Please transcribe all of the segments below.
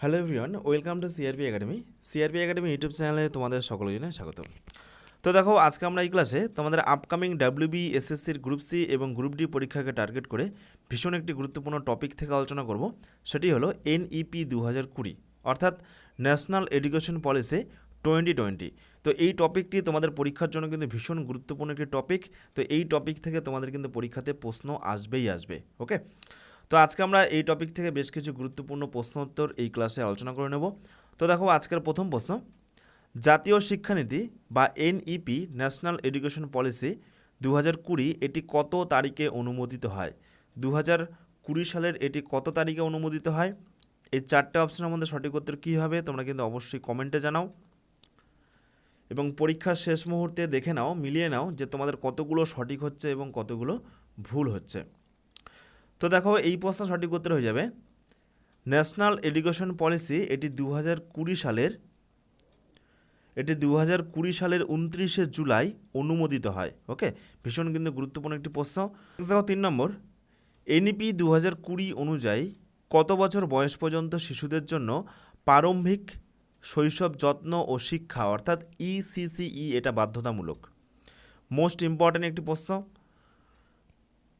Hello everyone welcome to CRP academy CRP academy YouTube চ্যানেলে তোমাদের সকলের জন্য স্বাগত তো দেখো, আজকে আমরা এই ক্লাসে তোমাদের আপকামিং ডাব্লিউবি এসএসসির গ্রুপ সি এবং গ্রুপ ডি পরীক্ষাকে টার্গেট করে ভীষণ একটি গুরুত্বপূর্ণ টপিক থেকে আলোচনা করব। সেটি হলো এনইপি দু হাজার কুড়ি, অর্থাৎ national education policy twenty twenty তো এই টপিকটি তোমাদের পরীক্ষার জন্য কিন্তু ভীষণ গুরুত্বপূর্ণ একটি টপিক তো এই টপিক থেকে তোমাদের কিন্তু পরীক্ষাতে প্রশ্ন আসবেই আসবে ওকে তো আজকে আমরা এই টপিক থেকে বেশ কিছু গুরুত্বপূর্ণ প্রশ্ন উত্তর এই ক্লাসে আলোচনা করে নেব। তো দেখো আজকের প্রথম প্রশ্ন, জাতীয় শিক্ষানীতি বা এনইপি ন্যাশনাল এডুকেশন পলিসি দু হাজার কুড়ি এটি কত তারিখে অনুমোদিত হয়? দু হাজার কুড়ি সালের এটি কত তারিখে অনুমোদিত হয়? এই চারটে অপশনের মধ্যে সঠিক উত্তর কী হবে তোমরা কিন্তু অবশ্যই কমেন্টে জানাও। এবং পরীক্ষার শেষ মুহূর্তে দেখে নাও, মিলিয়ে নাও যে তোমাদের কতগুলো সঠিক হচ্ছে এবং কতগুলো ভুল হচ্ছে। তো দেখো, এই প্রশ্ন সঠিক উত্তর হয়ে যাবে। ন্যাশনাল এডুকেশন পলিসি, এটি দু হাজার কুড়ি সালের, এটি দু হাজার কুড়ি সালের উনত্রিশে জুলাই অনুমোদিত হয়। ওকে? ভীষণ কিন্তু গুরুত্বপূর্ণ একটি প্রশ্ন। দেখো, তিন নম্বর। এনইপি দু হাজার কুড়ি অনুযায়ী কত বছর বয়স পর্যন্ত শিশুদের জন্য প্রারম্ভিক শৈশব যত্ন ও শিক্ষা, অর্থাৎ ইসিসিই এটা বাধ্যতামূলক? মোস্ট ইম্পর্ট্যান্ট একটি প্রশ্ন।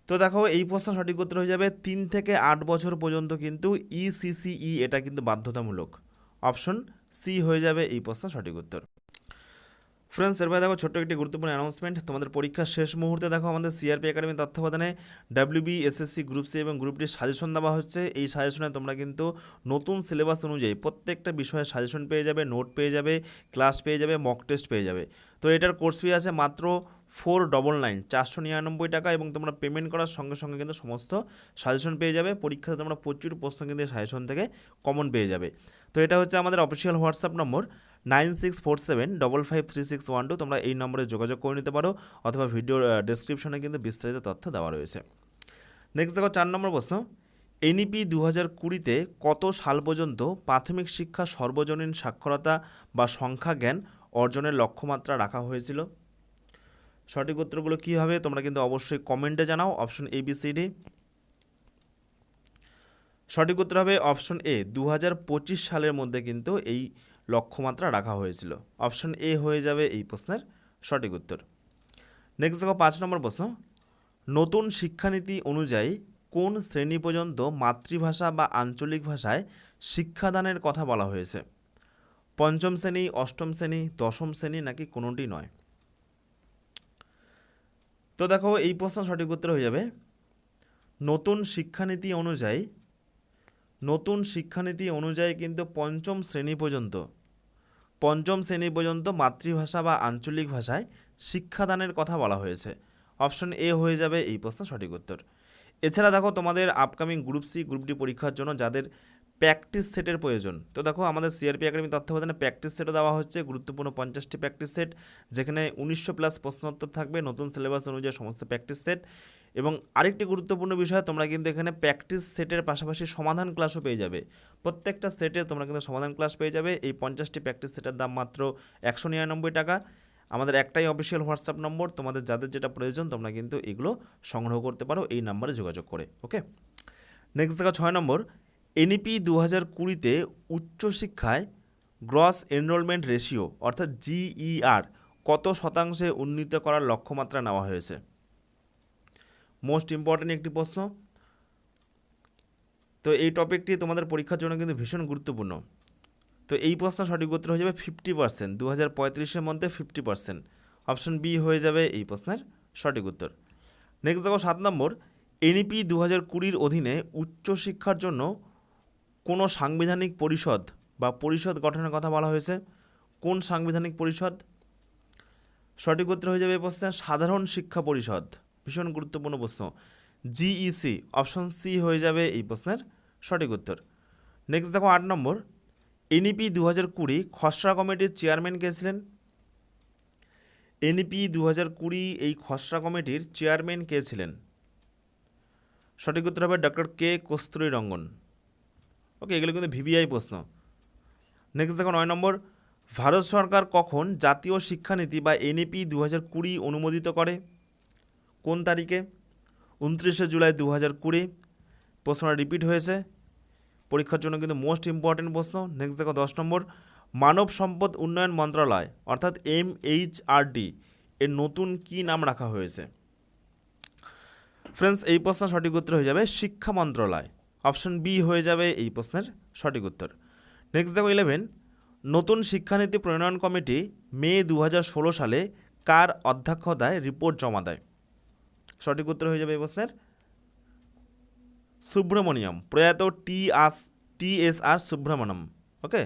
তো দেখো, এই প্রশ্ন সঠিক উত্তর হয়ে যাবে, তিন থেকে আট বছর পর্যন্ত কিন্তু E ইসিসিই এটা কিন্তু বাধ্যতামূলক। অপশন সি হয়ে যাবে এই প্রশ্ন সঠিক উত্তর। ফ্রেন্ডস এরপরে দেখো, ছোট্ট একটি গুরুত্বপূর্ণ অ্যানাউন্সমেন্ট তোমাদের পরীক্ষার শেষ মুহূর্তে দেখো, আমাদের সিআরপি একাডেমি তত্ত্বাবধানে ডাব্লিউবি এসএসসি গ্রুপ সি এবং গ্রুপ ডির সাজেশন দেওয়া হচ্ছে। এই সাজেশনে তোমরা কিন্তু নতুন সিলেবাস অনুযায়ী প্রত্যেকটা বিষয়ে সাজেশন পেয়ে যাবে নোট পেয়ে যাবে ক্লাস পেয়ে যাবে মক টেস্ট পেয়ে যাবে। তো এটার কোর্স ফি আছে মাত্র ফোর ডবল নাইন চারশো নিরানব্বই টাকা এবং তোমরা পেমেন্ট করার সঙ্গে সঙ্গে কিন্তু সমস্ত সাজেশন পেয়ে যাবে। পরীক্ষাতে তোমরা প্রচুর প্রশ্ন কিন্তু সাজেশন থেকে কমন পেয়ে যাবে। তো এটা হচ্ছে আমাদের official WhatsApp number nine six four seven double five three six one two তোমরা এই নম্বরে যোগাযোগ করে নিতে পারো অথবা ভিডিওর ডেসক্রিপশনে কিন্তু বিস্তারিত তথ্য দেওয়া রয়েছে। নেক্সট দেখো চার নম্বর প্রশ্ন। এনইপি দু হাজার কুড়িতে কত সাল পর্যন্ত প্রাথমিক শিক্ষা সর্বজনীন সাক্ষরতা বা সংখ্যা জ্ঞান অর্জনের লক্ষ্যমাত্রা রাখা হয়েছিল? সঠিক উত্তরগুলো কী হবে, তোমরা কিন্তু অবশ্যই কমেন্টে জানাও option A B C D সঠিক উত্তর হবে অপশন এ দু হাজার পঁচিশ সালের মধ্যে কিন্তু এই লক্ষ্যমাত্রা রাখা হয়েছিল। অপশন এ হয়ে যাবে এই প্রশ্নের সঠিক উত্তর। নেক্সট দেখো পাঁচ নম্বর প্রশ্ন। নতুন শিক্ষানীতি অনুযায়ী কোন শ্রেণি পর্যন্ত মাতৃভাষা বা আঞ্চলিক ভাষায় শিক্ষাদানের কথা বলা হয়েছে? পঞ্চম শ্রেণি, অষ্টম শ্রেণি, দশম শ্রেণি নাকি কোনোটি নয়? তো দেখো, এই প্রশ্ন সঠিক উত্তর হয়ে যাবে। নতুন শিক্ষানীতি অনুযায়ী, নতুন শিক্ষানীতি অনুযায়ী কিন্তু পঞ্চম শ্রেণি পর্যন্ত, পঞ্চম শ্রেণি পর্যন্ত মাতৃভাষা বা আঞ্চলিক ভাষায় শিক্ষাদানের কথা বলা হয়েছে। অপশন এ হয়ে যাবে এই প্রশ্ন সঠিক উত্তর। এছাড়া দেখো, তোমাদের upcoming group C group D পরীক্ষার জন্য যাদের প্র্যাকটিস সেটের প্রয়োজন। তো দেখো আমাদের সিআরপি একাডেমি তত্ত্বাবধানে প্র্যাকটিস সেটও দেওয়া হচ্ছে, গুরুত্বপূর্ণ পঞ্চাশটি প্র্যাকটিস সেট, যেখানে উনিশশো প্লাস প্রশ্নোত্তর থাকবে, নতুন সিলেবাস অনুযায়ী সমস্ত প্র্যাকটিস সেট। এবং আরেকটি গুরুত্বপূর্ণ বিষয়, তোমরা কিন্তু এখানে প্র্যাকটিস সেটের পাশাপাশি সমাধান ক্লাসও পেয়ে যাবে। প্রত্যেকটা সেটে তোমরা কিন্তু সমাধান ক্লাস পেয়ে যাবে। এই পঞ্চাশটি প্র্যাকটিস সেটের দাম মাত্র একশো নিরানব্বই টাকা। আমাদের একটাই অফিসিয়াল হোয়াটসঅ্যাপ নম্বর, তোমাদের যাদের যেটা প্রয়োজন তোমরা কিন্তু এগুলো সংগ্রহ করতে পারো, এই নাম্বারে যোগাযোগ করে, ওকে? নেক্সট দেখা ছয় নম্বর। এনইপি দু হাজার কুড়িতে উচ্চশিক্ষায় গ্রস এনরোলমেন্ট রেশিও, অর্থাৎ জিইআর কত শতাংশে উন্নীত করার লক্ষ্যমাত্রা নেওয়া হয়েছে? মোস্ট ইম্পর্ট্যান্ট একটি প্রশ্ন। তো এই টপিকটি তোমাদের পরীক্ষার জন্য কিন্তু ভীষণ গুরুত্বপূর্ণ। তো এই প্রশ্ন সঠিক উত্তর হয়ে যাবে ফিফটি পার্সেন্ট দু হাজার পঁয়ত্রিশের মধ্যে ফিফটি পার্সেন্ট অপশন বি হয়ে যাবে এই প্রশ্নের সঠিক উত্তর। নেক্সট দেখো, সাত নম্বর এনইপি দু হাজার কুড়ির অধীনে উচ্চশিক্ষার জন্য কোনো সাংবিধানিক পরিষদ বা পরিষদ গঠনের কথা বলা হয়েছে, কোন সাংবিধানিক পরিষদ? সঠিক উত্তর হয়ে যাবে এই প্রশ্নের সাধারণ শিক্ষা পরিষদ, ভীষণ গুরুত্বপূর্ণ প্রশ্ন। জিইসি অপশন সি হয়ে যাবে এই প্রশ্নের সঠিক উত্তর। নেক্সট দেখো আট নম্বর। এনইপি দু হাজার কুড়ি, খসড়া কমিটির চেয়ারম্যান কে ছিলেন? এনইপি দু হাজার কুড়ি, এই খসড়া কমিটির চেয়ারম্যান কে ছিলেন? সঠিক উত্তর হবে ডক্টর কে কস্তুরী রঙ্গন ওকে, এগুলো কিন্তু ভিভিআই প্রশ্ন। নেক্সট দেখো নয় নম্বর, ভারত সরকার কখন জাতীয় শিক্ষানীতি বা এনইপি দু হাজার কুড়ি অনুমোদিত করে? কোন তারিখে? উনত্রিশে জুলাই দু হাজার কুড়ি। প্রশ্নটা রিপিট হয়েছে। পরীক্ষার জন্য কিন্তু মোস্ট ইম্পর্টেন্ট প্রশ্ন। নেক্সট দেখো দশ নম্বর, মানব সম্পদ উন্নয়ন মন্ত্রণালয়, অর্থাৎ এম এইচ আর ডি এর নতুন কি নাম রাখা হয়েছে? ফ্রেন্ডস এই প্রশ্ন সঠিক উত্তর হয়ে যাবে শিক্ষা মন্ত্রণালয়। অপশন বি হয়ে যাবে এই প্রশ্নের সঠিক উত্তর। নেক্সট দেখো ইলেভেন নতুন শিক্ষানীতি প্রণয়ন কমিটি মে দু সালে কার অধ্যক্ষতায় রিপোর্ট জমা দেয়? সঠিক উত্তর হয়ে যাবে এই প্রশ্নের। সুব্রমণিয়ম, প্রয়াত টি আস, T S R Subrahmanyam okay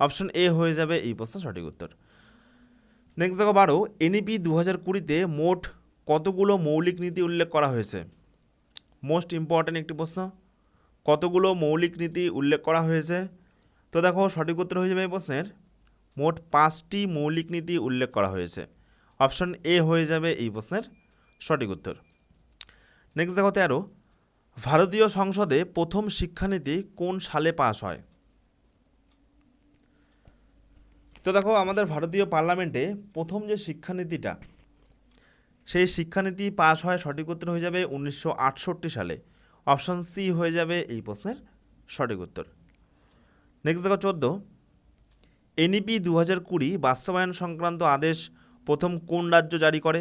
option A হয়ে যাবে এই প্রশ্নের সঠিক উত্তর। নেক্সট দেখো বারো, এনইপি দু হাজার কুড়িতে মোট কতগুলো মৌলিক নীতি উল্লেখ করা হয়েছে? মোস্ট ইম্পর্ট্যান্ট একটি প্রশ্ন। কতগুলো মৌলিক নীতি উল্লেখ করা হয়েছে? তো দেখো, সঠিক উত্তর হয়ে যাবে এই প্রশ্নের। মোট পাঁচটি মৌলিক নীতি উল্লেখ করা হয়েছে। অপশন এ হয়ে যাবে এই প্রশ্নের সঠিক উত্তর। নেক্সট দেখো, তেরো। ভারতীয় সংসদে প্রথম শিক্ষানীতি কোন সালে পাশ হয়? তো দেখো, আমাদের ভারতীয় পার্লামেন্টে প্রথম যে শিক্ষানীতিটা, সেই শিক্ষানীতি পাশ হয়, সঠিক উত্তর হয়ে যাবে উনিশশো আটষট্টি সালে। অপশন সি হয়ে যাবে এই প্রশ্নের সঠিক উত্তর। নেক্সট দেখো চোদ্দ। এনইপি দু হাজার কুড়ি বাস্তবায়ন সংক্রান্ত আদেশ প্রথম কোন রাজ্য জারি করে?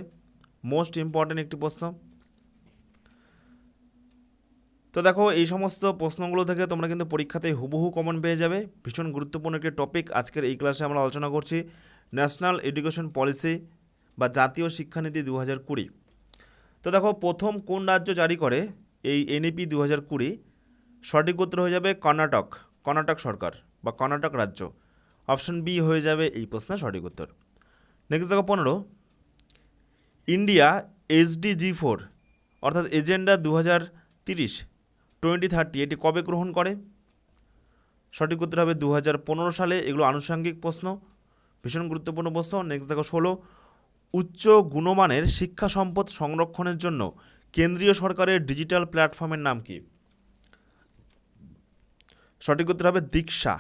মোস্ট ইম্পর্ট্যান্ট একটি প্রশ্ন। তো দেখো, এই সমস্ত প্রশ্নগুলো থেকে তোমরা কিন্তু পরীক্ষাতে হুবহু কমন পেয়ে যাবে। ভীষণ গুরুত্বপূর্ণ একটি টপিক আজকের এই ক্লাসে আমরা আলোচনা করছি। ন্যাশনাল এডুকেশন পলিসি বা জাতীয় শিক্ষানীতি দু হাজার কুড়ি। তো দেখো, প্রথম কোন রাজ্য জারি করে? এই এনইপি দু হাজার কুড়ি সঠিক উত্তর হয়ে যাবে কর্ণাটক কর্ণাটক সরকার বা কর্ণাটক রাজ্য। অপশন বি হয়ে যাবে এই প্রশ্নের সঠিক উত্তর। নেক্সট দেখো পনেরো। ইন্ডিয়া এসডিজি ফোর অর্থাৎ এজেন্ডা দু হাজার তিরিশ টোয়েন্টি থার্টি এটি কবে গ্রহণ করে? সঠিক উত্তর হবে দু হাজার পনেরো সালে, এগুলো আনুষঙ্গিক প্রশ্ন, ভীষণ গুরুত্বপূর্ণ প্রশ্ন। নেক্সট দেখো ষোলো। উচ্চ গুণমানের শিক্ষা সম্পদ সংরক্ষণের জন্য কেন্দ্রীয় সরকারের ডিজিটাল প্ল্যাটফর্মের নাম কি? সঠিক উত্তর হবে দীক্ষা।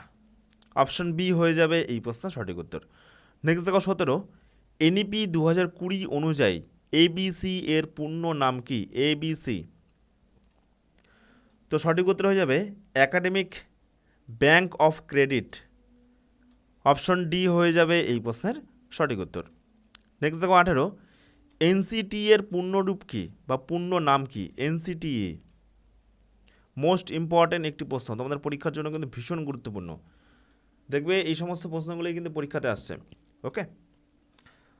অপশন বি হয়ে যাবে এই প্রশ্নের সঠিক উত্তর। নেক্সট দেখো সতেরো। এনইপি দু হাজার কুড়ি অনুযায়ী এবিসি এর পূর্ণ নাম কি? এবিসি তো সঠিক উত্তর হয়ে যাবে academic bank of credit option D হয়ে যাবে এই প্রশ্নের সঠিক উত্তর। নেক্সট দেখো আঠেরো। এনসিটি এর পূর্ণরূপ কী বা পূর্ণ নাম কি? এনসিটিএ মোস্ট ইম্পর্ট্যান্ট একটি প্রশ্ন। তোমাদের পরীক্ষার জন্য কিন্তু ভীষণ গুরুত্বপূর্ণ। দেখবে এই সমস্ত প্রশ্নগুলোই কিন্তু পরীক্ষাতে আসছে। ওকে?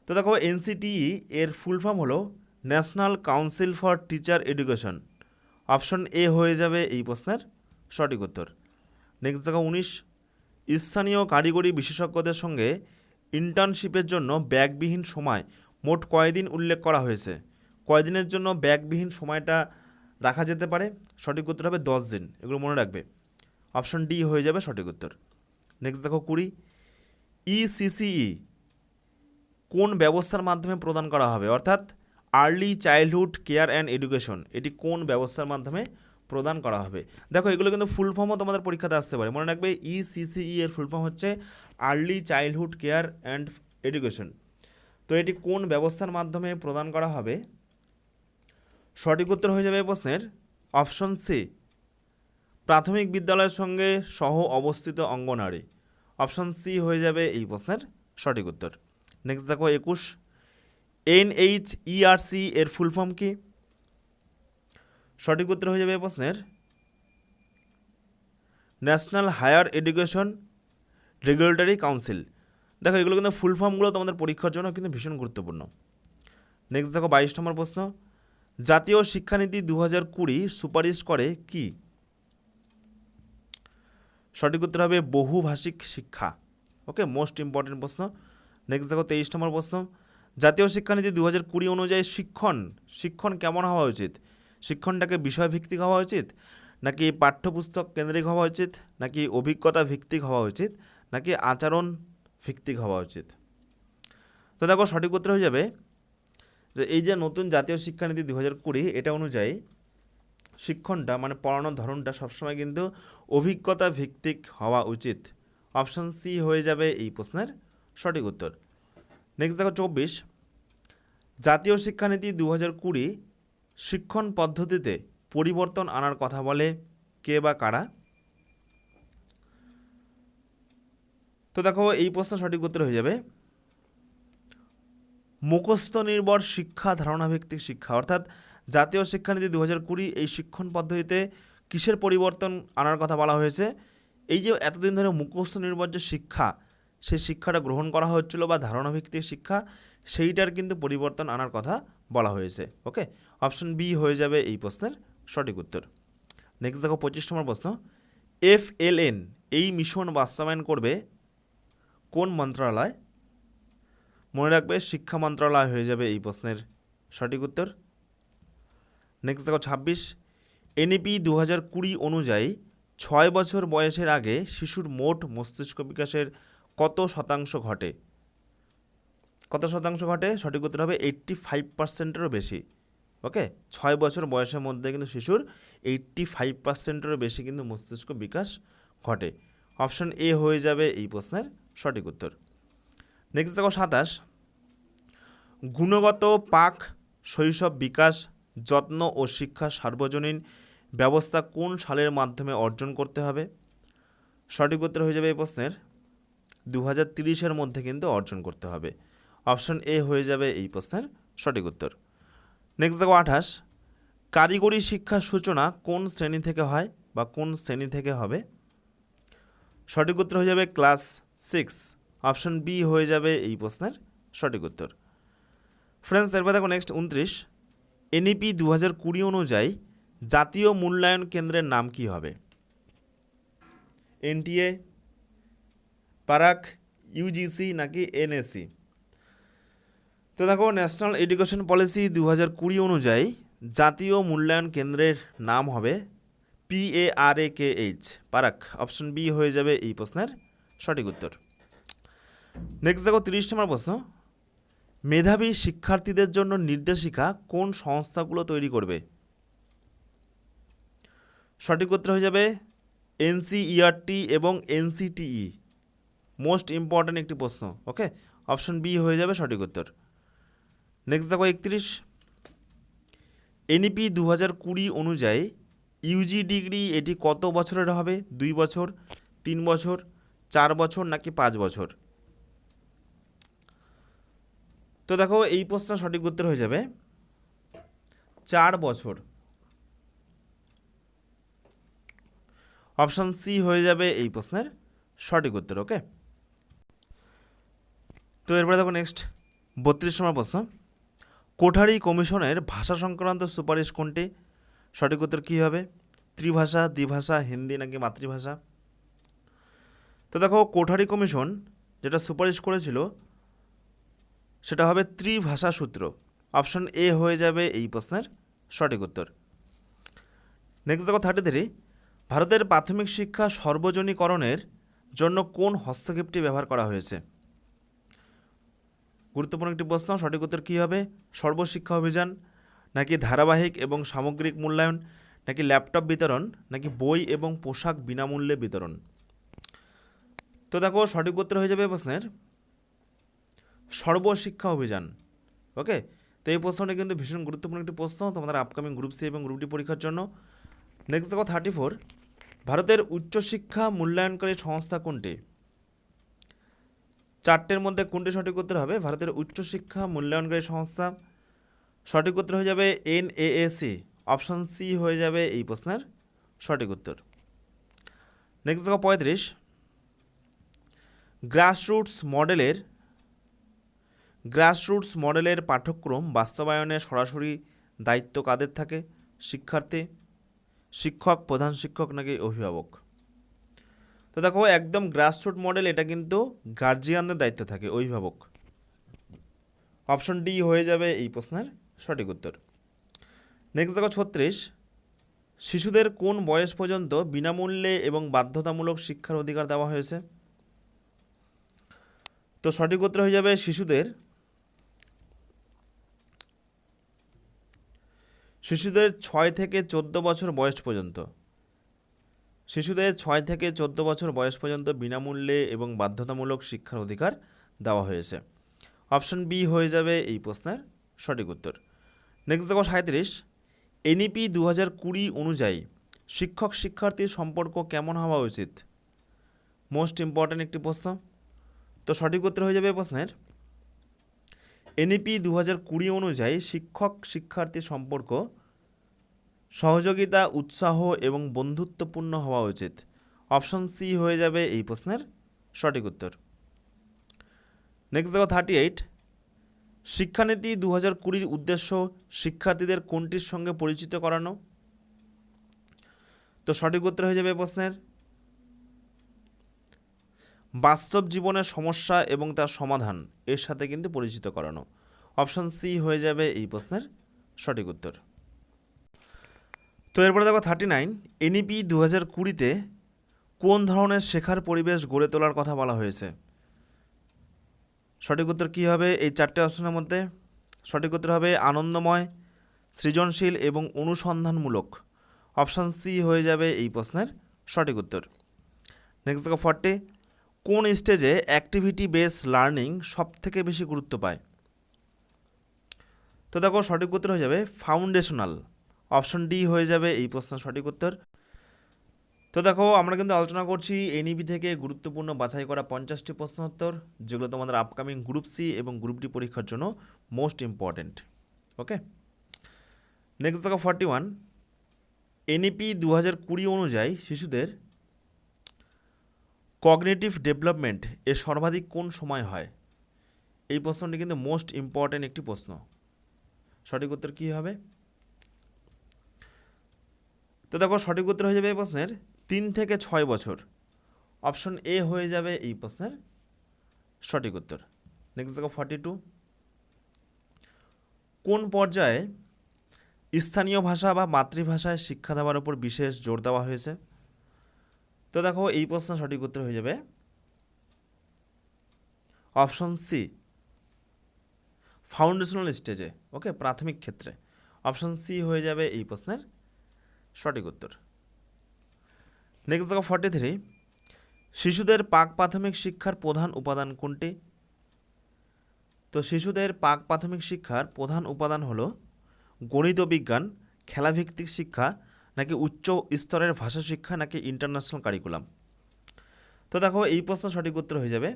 তো দেখো এনসিটিই এর ফুল ফর্ম হলো national council for teacher education option A হয়ে যাবে এই প্রশ্নের সঠিক উত্তর। নেক্সট দেখো, উনিশ। স্থানীয় কারিগরি বিশেষজ্ঞদের সঙ্গে ইন্টার্নশিপের জন্য ব্যাগবিহীন সময় মোট কয়দিন উল্লেখ করা হয়েছে? কয়দিনের জন্য ব্যাগবিহীন সময়টা রাখা যেতে পারে? সঠিক উত্তর হবে দশ দিন। এগুলো মনে রাখবে। অপশন ডি হয়ে যাবে সঠিক উত্তর। নেক্সট দেখো কুড়ি। ইসিসিই কোন ব্যবস্থার মাধ্যমে প্রদান করা হবে? অর্থাৎ early childhood care and education. এটি কোন ব্যবস্থার মাধ্যমে প্রদান করা হবে? দেখো, এগুলো কিন্তু ফুল ফর্মও তোমাদের পরীক্ষাতে আসতে পারে। মনে রাখবে ইসিসিই এর ফুল ফর্ম হচ্ছে early childhood care and education. তো এটি কোন ব্যবস্থার মাধ্যমে প্রদান করা হবে? সঠিক উত্তর হয়ে যাবে প্রশ্নের অপশন সি। প্রাথমিক বিদ্যালয়ের সঙ্গে সহ অবস্থিত অঙ্গনারী। অপশন সি হয়ে যাবে এই প্রশ্নের সঠিক উত্তর। নেক্সট দেখো একুশ। এনএইচ ইআরসি এর ফুল ফর্ম কি? সঠিক উত্তর হয়ে যাবে এই প্রশ্নের national higher education regulatory council দেখো, এগুলো কিন্তু ফুল ফর্মগুলো তোমাদের পরীক্ষার জন্য কিন্তু ভীষণ গুরুত্বপূর্ণ। নেক্সট দেখো, বাইশ নম্বর প্রশ্ন। জাতীয় শিক্ষানীতি দু হাজার কুড়ি সুপারিশ করে কি? সঠিক উত্তর হবে বহুভাষিক শিক্ষা। ওকে মোস্ট ইম্পর্টেন্ট প্রশ্ন। নেক্সট দেখো, তেইশ নম্বর প্রশ্ন। জাতীয় শিক্ষানীতি দু হাজার কুড়ি অনুযায়ী শিক্ষণ শিক্ষণ কেমন হওয়া উচিত? শিক্ষণটাকে বিষয়ভিত্তিক হওয়া উচিত? নাকি পাঠ্যপুস্তক কেন্দ্রিক হওয়া উচিত? নাকি অভিজ্ঞতা ভিত্তিক হওয়া উচিত? নাকি আচরণ ভিত্তিক হওয়া উচিত। তো দেখো সঠিক উত্তর হয়ে যাবে যে এই যে নতুন জাতীয় শিক্ষানীতি দু হাজার কুড়ি, এটা অনুযায়ী শিক্ষণটা মানে পড়ানোর ধরনটা সবসময় কিন্তু অভিজ্ঞতা ভিত্তিক হওয়া উচিত। অপশান সি হয়ে যাবে এই প্রশ্নের সঠিক উত্তর। নেক্সট দেখো চব্বিশ। জাতীয় শিক্ষানীতি দু হাজার কুড়ি শিক্ষণ পদ্ধতিতে পরিবর্তন আনার কথা বলে কে বা কারা? তো দেখো, এই প্রশ্ন সঠিক উত্তর হয়ে যাবে। মুখস্থ নির্ভর শিক্ষা, ধারণাভিত্তিক শিক্ষা। অর্থাৎ জাতীয় শিক্ষানীতি দু হাজার কুড়ি এই শিক্ষণ পদ্ধতিতে কিসের পরিবর্তন আনার কথা বলা হয়েছে? এই যে এতদিন ধরে মুখস্থ নির্ভর যে শিক্ষা, সেই শিক্ষাটা গ্রহণ করা হচ্ছিল বা ধারণাভিত্তিক শিক্ষা, সেইটার কিন্তু পরিবর্তন আনার কথা বলা হয়েছে। ওকে? অপশন বি হয়ে যাবে এই প্রশ্নের সঠিক উত্তর। নেক্সট দেখো, পঁচিশ নম্বর প্রশ্ন। এফ এল এন, এই মিশন বাস্তবায়ন করবে কোন মন্ত্রণালয় মনে রাখবে শিক্ষা মন্ত্রণালয় হয়ে যাবে এই প্রশ্নের সঠিক উত্তর। নেক্সট দেখো ছাব্বিশ। এনইপি দু হাজার কুড়ি অনুযায়ী ছয় বছর বয়সের আগে শিশুর মোট মস্তিষ্ক বিকাশের কত শতাংশ ঘটে? কত শতাংশ ঘটে? সঠিক উত্তর হবে এইট্টি ফাইভ পার্সেন্টেরও বেশি। ওকে? ছয় বছর বয়সের মধ্যে কিন্তু শিশুর এইট্টি ফাইভ পার্সেন্টেরও বেশি কিন্তু মস্তিষ্ক বিকাশ ঘটে। অপশন এ হয়ে যাবে এই প্রশ্নের। সঠিক উত্তর। নেক্সট দেখো সাতাশ। গুণগত পাক শৈশব বিকাশ, যত্ন ও শিক্ষা সার্বজনীন ব্যবস্থা কোন সালের মাধ্যমে অর্জন করতে হবে? সঠিক উত্তর হয়ে যাবে এই প্রশ্নের। দু হাজার তিরিশের মধ্যে কিন্তু অর্জন করতে হবে। অপশন এ হয়ে যাবে এই প্রশ্নের সঠিক উত্তর। নেক্সট দেখো আঠাশ। কারিগরি শিক্ষার সূচনা কোন শ্রেণি থেকে হয় বা কোন শ্রেণি থেকে হবে? সঠিক উত্তর হয়ে যাবে ক্লাস সিক্স। অপশন বি হয়ে যাবে এই প্রশ্নের সঠিক উত্তর। ফ্রেন্ডস, এরপর দেখো নেক্সট উনত্রিশ। এনইপি দু হাজার কুড়ি অনুযায়ী জাতীয় মূল্যায়ন কেন্দ্রের নাম কি হবে? এনটিএ, পারাক, ইউজিসি নাকি এনএসি? তো দেখো, ন্যাশনাল এডুকেশন পলিসি দু হাজার কুড়ি অনুযায়ী জাতীয় মূল্যায়ন কেন্দ্রের নাম হবে P A R A K H, Parakh. Option B হয়ে যাবে এই প্রশ্নের সঠিক উত্তর। নেক্সট দেখো তিরিশ নম্বর প্রশ্ন। মেধাবী শিক্ষার্থীদের জন্য নির্দেশিকা কোন সংস্থাগুলো তৈরি করবে? সঠিক উত্তর হয়ে যাবে এনসিইআরটি এবং এনসিটিই মোস্ট ইম্পর্ট্যান্ট একটি প্রশ্ন ওকে অপশন বি হয়ে যাবে সঠিক উত্তর। নেক্সট দেখো একত্রিশ। এনইপি দু হাজার কুড়ি অনুযায়ী ইউজি ডিগ্রি এটি কত বছরের হবে? দুই বছর, তিন বছর চার বছর নাকি পাঁচ বছর? তো দেখো, এই প্রশ্ন সঠিক উত্তর হয়ে যাবে। চার বছর। অপশন সি হয়ে যাবে এই প্রশ্নের সঠিক উত্তর, ওকে? তো এরপরে দেখো নেক্সট বত্রিশ নম্বর প্রশ্ন। কোঠারি কমিশনের ভাষা সংক্রান্ত সুপারিশ কোনটি? সঠিক উত্তর কী হবে? ত্রিভাষা, দ্বিভাষা, হিন্দি নাকি মাতৃভাষা? তো দেখো কোঠারি কমিশন যেটা সুপারিশ করেছিল, সেটা হবে ত্রিভাষা সূত্র অপশন এ হয়ে যাবে এই প্রশ্নের সঠিক উত্তর। নেক্সট দেখো থার্টি থ্রি ভারতের প্রাথমিক শিক্ষা সর্বজনীকরণের জন্য কোন হস্তক্ষেপটি ব্যবহার করা হয়েছে? গুরুত্বপূর্ণ একটি প্রশ্ন, সঠিক উত্তর কী হবে? সর্বশিক্ষা অভিযান, নাকি ধারাবাহিক এবং সামগ্রিক মূল্যায়ন, নাকি ল্যাপটপ বিতরণ, নাকি বই এবং পোশাক বিনামূল্যে বিতরণ? তো দেখো সঠিক উত্তর হয়ে যাবে প্রশ্নের। সর্বশিক্ষা অভিযান। ওকে? তো এই প্রশ্নটা কিন্তু ভীষণ গুরুত্বপূর্ণ একটি প্রশ্ন তোমাদের আপকামিং গ্রুপ সি এবং গ্রুপ ডি পরীক্ষার জন্য। নেক্সট দেখো থার্টি ফোর ভারতের উচ্চশিক্ষা মূল্যায়নকারী সংস্থা কোনটি? চারটের মধ্যে কোনটি সঠিক উত্তর হবে? ভারতের উচ্চশিক্ষা মূল্যায়নকারী সংস্থা। সঠিক উত্তর হয়ে যাবে এন এএসি অপশন সি হয়ে যাবে এই প্রশ্নের সঠিক উত্তর। নেক্সট দেখো পঁয়ত্রিশ। গ্রাসরুটস মডেলের গ্রাসরুটস মডেলের পাঠ্যক্রম বাস্তবায়নে সরাসরি দায়িত্ব কাদের থাকে? শিক্ষার্থী, শিক্ষক, প্রধান শিক্ষক নাকি অভিভাবক? তো দেখো, একদম গ্রাসরুট মডেল, এটা কিন্তু গার্জিয়ানদের দায়িত্ব থাকে, অভিভাবক। অপশন ডি হয়ে যাবে এই প্রশ্নের সঠিক উত্তর। নেক্সট দেখো, ছত্রিশ। শিশুদের কোন বয়স পর্যন্ত বিনামূল্যে এবং বাধ্যতামূলক শিক্ষার অধিকার দেওয়া হয়েছে? তো সঠিক উত্তর হয়ে যাবে শিশুদের। শিশুদের ছয় থেকে চোদ্দ বছর বয়স পর্যন্ত। শিশুদের ছয় থেকে চোদ্দ বছর বয়স পর্যন্ত বিনামূল্যে এবং বাধ্যতামূলক শিক্ষার অধিকার দেওয়া হয়েছে। অপশন বি হয়ে যাবে এই প্রশ্নের সঠিক উত্তর। নেক্সট দেখো সাঁত্রিশ এনইপি দু হাজার কুড়ি অনুযায়ী শিক্ষক শিক্ষার্থীর সম্পর্ক কেমন হওয়া উচিত? মোস্ট ইম্পর্ট্যান্ট একটি প্রশ্ন। তো সঠিক উত্তর হয়ে যাবে প্রশ্নের। এনইপি দু হাজার কুড়ি অনুযায়ী শিক্ষক শিক্ষার্থী সম্পর্ক, সহযোগিতা, উৎসাহ এবং বন্ধুত্বপূর্ণ হওয়া উচিত। অপশন সি হয়ে যাবে এই প্রশ্নের সঠিক উত্তর। নেক্সট দেখো থার্টি এইট শিক্ষানীতি দু হাজার কুড়ির উদ্দেশ্য শিক্ষার্থীদের কোনটির সঙ্গে পরিচিত করানো? তো সঠিক উত্তর হয়ে যাবে প্রশ্নের বাস্তব জীবনের সমস্যা এবং তার সমাধান এর সাথে কিন্তু পরিচিত করানো। অপশন সি হয়ে যাবে এই প্রশ্নের সঠিক উত্তর। তো এরপরে দেখো থার্টি নাইন এনইপি দু হাজার কুড়িতে কোন ধরনের শেখার পরিবেশ গড়ে তোলার কথা বলা হয়েছে? সঠিক উত্তর কী হবে? এই চারটে অপশনের মধ্যে। সঠিক উত্তর হবে আনন্দময়, সৃজনশীল এবং অনুসন্ধানমূলক। অপশান সি হয়ে যাবে এই প্রশ্নের সঠিক উত্তর। নেক্সট দেখো ফর্টি কোন স্টেজে অ্যাক্টিভিটি বেস লার্নিং সব থেকে বেশি গুরুত্ব পায়? তো দেখো, সঠিক উত্তর হয়ে যাবে ফাউন্ডেশনাল অপশন ডি হয়ে যাবে এই প্রশ্নের সঠিক উত্তর। তো দেখো, আমরা কিন্তু আলোচনা করছি এনইবি থেকে গুরুত্বপূর্ণ বাছাই করা পঞ্চাশটি প্রশ্ন উত্তর, যেগুলো তোমাদের আপকামিং গ্রুপ সি এবং গ্রুপ ডি পরীক্ষার জন্য মোস্ট ইম্পর্ট্যান্ট ওকে নেক্সট দেখো ফর্টি ওয়ান এনইপি দু হাজার কুড়ি অনুযায়ী শিশুদের কগনেটিভ ডেভেলপমেন্ট এ সর্বাধিক কোন সময় হয়? এই প্রশ্নটি কিন্তু মোস্ট ইম্পর্ট্যান্ট একটি প্রশ্ন। সঠিক উত্তর কী হবে? তো দেখো, সঠিক উত্তর হয়ে যাবে এই প্রশ্নের তিন থেকে ছয় বছর। অপশন এ হয়ে যাবে এই প্রশ্নের সঠিক উত্তর। নেক্সট দেখো ফর্টি টু কোন পর্যায়ে স্থানীয় ভাষা বা মাতৃভাষায় শিক্ষা দেওয়ার উপর বিশেষ জোর দেওয়া হয়েছে? তো দেখো এই প্রশ্নের সঠিক উত্তর হয়ে যাবে। অপশন সি ফাউন্ডেশনাল স্টেজে ওকে প্রাথমিক ক্ষেত্রে। অপশন সি হয়ে যাবে এই প্রশ্নের সঠিক উত্তর। নেক্সট দেখো ফর্টি থ্রি শিশুদের পাক প্রাথমিক শিক্ষার প্রধান উপাদান কোনটি? তো শিশুদের পাক প্রাথমিক শিক্ষার প্রধান উপাদান হলো গণিত বিজ্ঞান, খেলাভিত্তিক শিক্ষা নাকি উচ্চ স্তরের ভাষা শিক্ষা নাকি ইন্টারন্যাশনাল কারিকুলাম তো দেখো, এই প্রশ্ন সঠিক উত্তর হয়ে যাবে।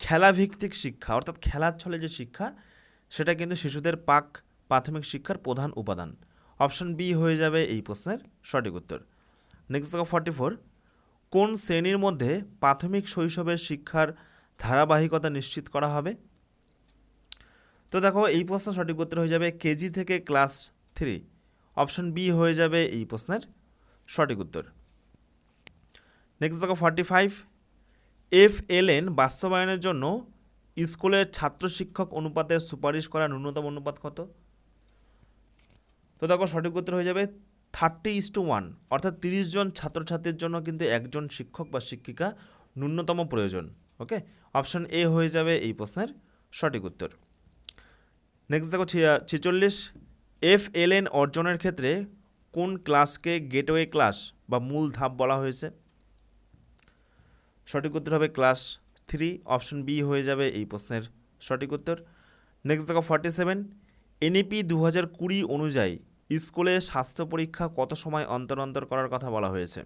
খেলাভিত্তিক শিক্ষা, অর্থাৎ খেলার ছলে যে শিক্ষা, সেটা কিন্তু শিশুদের পাক প্রাথমিক শিক্ষার প্রধান উপাদান। অপশন বি হয়ে যাবে এই প্রশ্নের সঠিক উত্তর। নেক্সট দেখো ফর্টি ফোর কোন শ্রেণির মধ্যে প্রাথমিক শৈশবের শিক্ষার ধারাবাহিকতা নিশ্চিত করা হবে? তো দেখো, এই প্রশ্ন সঠিক উত্তর হয়ে যাবে কেজি থেকে ক্লাস থ্রি অপশন বি হয়ে যাবে এই প্রশ্নের সঠিক উত্তর। নেক্সট দেখো forty five F L N বাস্তবায়নের জন্য স্কুলের ছাত্র শিক্ষক অনুপাতের সুপারিশ করা ন্যূনতম অনুপাত কত? তো দেখো সঠিক উত্তর হয়ে যাবে থার্টি ইস টু ওয়ান অর্থাৎ তিরিশ জন ছাত্রছাত্রীর জন্য কিন্তু একজন শিক্ষক বা শিক্ষিকা ন্যূনতম প্রয়োজন। ওকে অপশন এ হয়ে যাবে এই প্রশ্নের সঠিক উত্তর। নেক্সট দেখো ছেচল্লিশ. এফ এল এন অর্জনের ক্ষেত্রে কোন ক্লাসকে গেটওয়ে ক্লাস বা মূল ধাপ বলা হয়েছে? সঠিক উত্তর হবে ক্লাস থ্রি, অপশন বি হয়ে যাবে এই প্রশ্নের সঠিক উত্তর। নেক্সট দেখো ফর্টি সেভেন এনইপি দু হাজার কুড়ি অনুযায়ী স্কুলে স্বাস্থ্য পরীক্ষা কত সময় অন্তর অন্তর করার কথা বলা হয়েছে?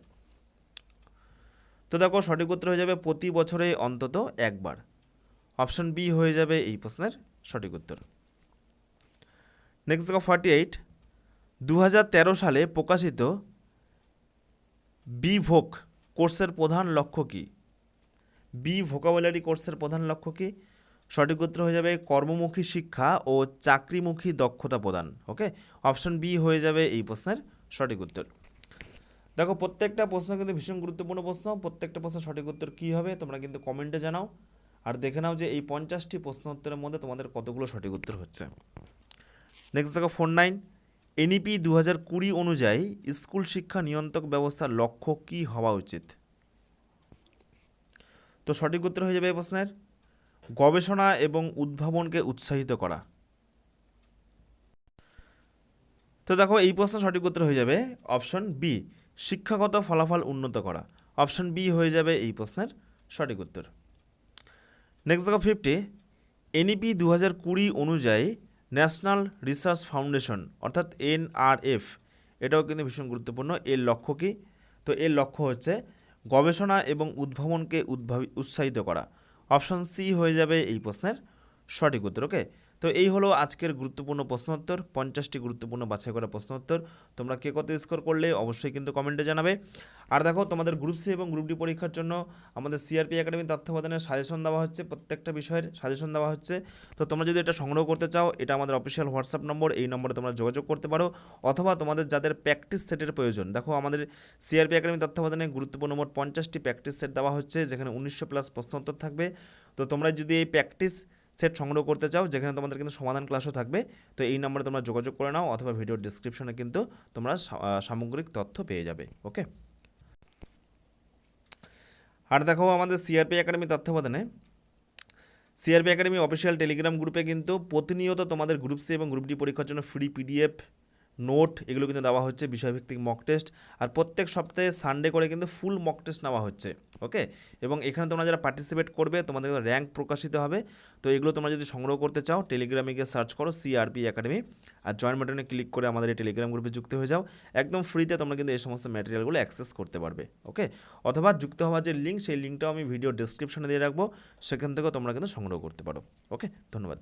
তো দেখো সঠিক উত্তর হয়ে যাবে প্রতি বছরে অন্তত একবার। অপশন বি হয়ে যাবে এই প্রশ্নের সঠিক উত্তর। নেক্সট দেখো ফর্টি এইট দু হাজার তেরো সালে প্রকাশিত বি ভোক কোর্সের প্রধান লক্ষ্য কী? বি ভোকাবুলারি কোর্সের প্রধান লক্ষ্য কী? সঠিক উত্তর হয়ে যাবে কর্মমুখী শিক্ষা ও চাকরিমুখী দক্ষতা প্রদান, ওকে? অপশন বি হয়ে যাবে এই প্রশ্নের সঠিক উত্তর। দেখো, প্রত্যেকটা প্রশ্ন কিন্তু ভীষণ গুরুত্বপূর্ণ প্রশ্ন। প্রত্যেকটা প্রশ্নের সঠিক উত্তর কী হবে? তোমরা কিন্তু কমেন্টে জানাও। আর দেখে নাও যে এই পঞ্চাশটি প্রশ্ন উত্তরের মধ্যে তোমাদের কতগুলো সঠিক উত্তর হচ্ছে। নেক্সট দেখো ফোর নাইন এনইপি দু হাজার কুড়ি অনুযায়ী স্কুল শিক্ষা নিয়ন্ত্রক ব্যবস্থার লক্ষ্য কী হওয়া উচিত? তো সঠিক উত্তর হয়ে যাবে এই প্রশ্নের। গবেষণা এবং উদ্ভাবনকে উৎসাহিত করা। তো দেখো, এই প্রশ্ন সঠিক উত্তর হয়ে যাবে অপশন বি শিক্ষাগত ফলাফল উন্নত করা। অপশন বি হয়ে যাবে এই প্রশ্নের সঠিক উত্তর। নেক্সট দেখো ফিফটি এনইপি দু হাজার কুড়ি অনুযায়ী ন্যাশনাল রিসার্চ ফাউন্ডেশন, অর্থাৎ এনআরএফ, এটাও কিন্তু ভীষণ গুরুত্বপূর্ণ। এর লক্ষ্য কী? তো এর লক্ষ্য হচ্ছে গবেষণা এবং উদ্ভাবনকে উদ্ভাবি, উৎসাহিত করা। অপশান সি হয়ে যাবে এই প্রশ্নের সঠিক উত্তর, ওকে? তো এই হলো আজকের গুরুত্বপূর্ণ প্রশ্নোত্তর, পঞ্চাশটি গুরুত্বপূর্ণ বাছাই করা প্রশ্নোত্তর। তোমরা কে কত স্কোর করলে অবশ্যই কিন্তু কমেন্টে জানাবে। আর দেখো, তোমাদের গ্রুপ সি এবং গ্রুপ ডি পরীক্ষার জন্য আমাদের সিআরপি একাডেমি তত্ত্বাবধানের সাজেশন দেওয়া হচ্ছে, প্রত্যেকটা বিষয়ের সাজেশন দেওয়া হচ্ছে। তো তোমরা যদি এটা সংগ্রহ করতে চাও, এটা আমাদের অফিসিয়াল হোয়াটসঅ্যাপ নম্বর, এই নম্বরে তোমরা যোগাযোগ করতে পারো। অথবা তোমাদের যাদের প্র্যাকটিস সেটের প্রয়োজন, দেখো আমাদের সিআরপি একাডেমি তত্ত্বাবধানে গুরুত্বপূর্ণ মোট পঞ্চাশটি প্র্যাকটিস সেট দেওয়া হচ্ছে, যেখানে উনিশশো প্লাস প্রশ্নোত্তর থাকবে। তো তোমরা যদি এই প্র্যাকটিস সেট সংগ্রহ করতে চাও, যেখানে তোমাদের কিন্তু সমাধান ক্লাসও থাকবে, তো এই নম্বরে তোমরা যোগাযোগ করে নাও, অথবা ভিডিওর ডিসক্রিপশনে কিন্তু তোমরা সামগ্রিক তথ্য পেয়ে যাবে ওকে আর দেখো আমাদের সিআরপি একাডেমি তত্ত্বাবধানে সিআরপি একাডেমি অফিসিয়াল টেলিগ্রাম গ্রুপে কিন্তু প্রতিনিয়ত তোমাদের গ্রুপ সি এবং গ্রুপ ডি পরীক্ষার জন্য ফ্রি পিডিএফ নোট, এগুলো কিন্তু দেওয়া হচ্ছে, বিষয়ভিত্তিক মক টেস্ট আর প্রত্যেক সপ্তাহে সানডে করে কিন্তু ফুল মক টেস্ট নেওয়া হচ্ছে ওকে এবং এখানে তোমরা যারা পার্টিসিপেট করবে, তোমাদের র্যাঙ্ক প্রকাশিত হবে। তো এগুলো তোমরা যদি সংগ্রহ করতে চাও টেলিগ্রামে গিয়ে সার্চ করো সিআরপি একাডেমি আর জয়েন বাটনে ক্লিক করে আমাদের এই টেলিগ্রাম গ্রুপে যুক্ত হয়ে যাও। একদম ফ্রিতে তোমরা কিন্তু এই সমস্ত ম্যাটেরিয়ালগুলো অ্যাক্সেস করতে পারবে ওকে অথবা যুক্ত হওয়ার যে লিঙ্ক সেই লিঙ্কটাও আমি ভিডিও ডিসক্রিপশনে দিয়ে রাখব, সেখান থেকেও তোমরা কিন্তু সংগ্রহ করতে পারো ওকে ধন্যবাদ।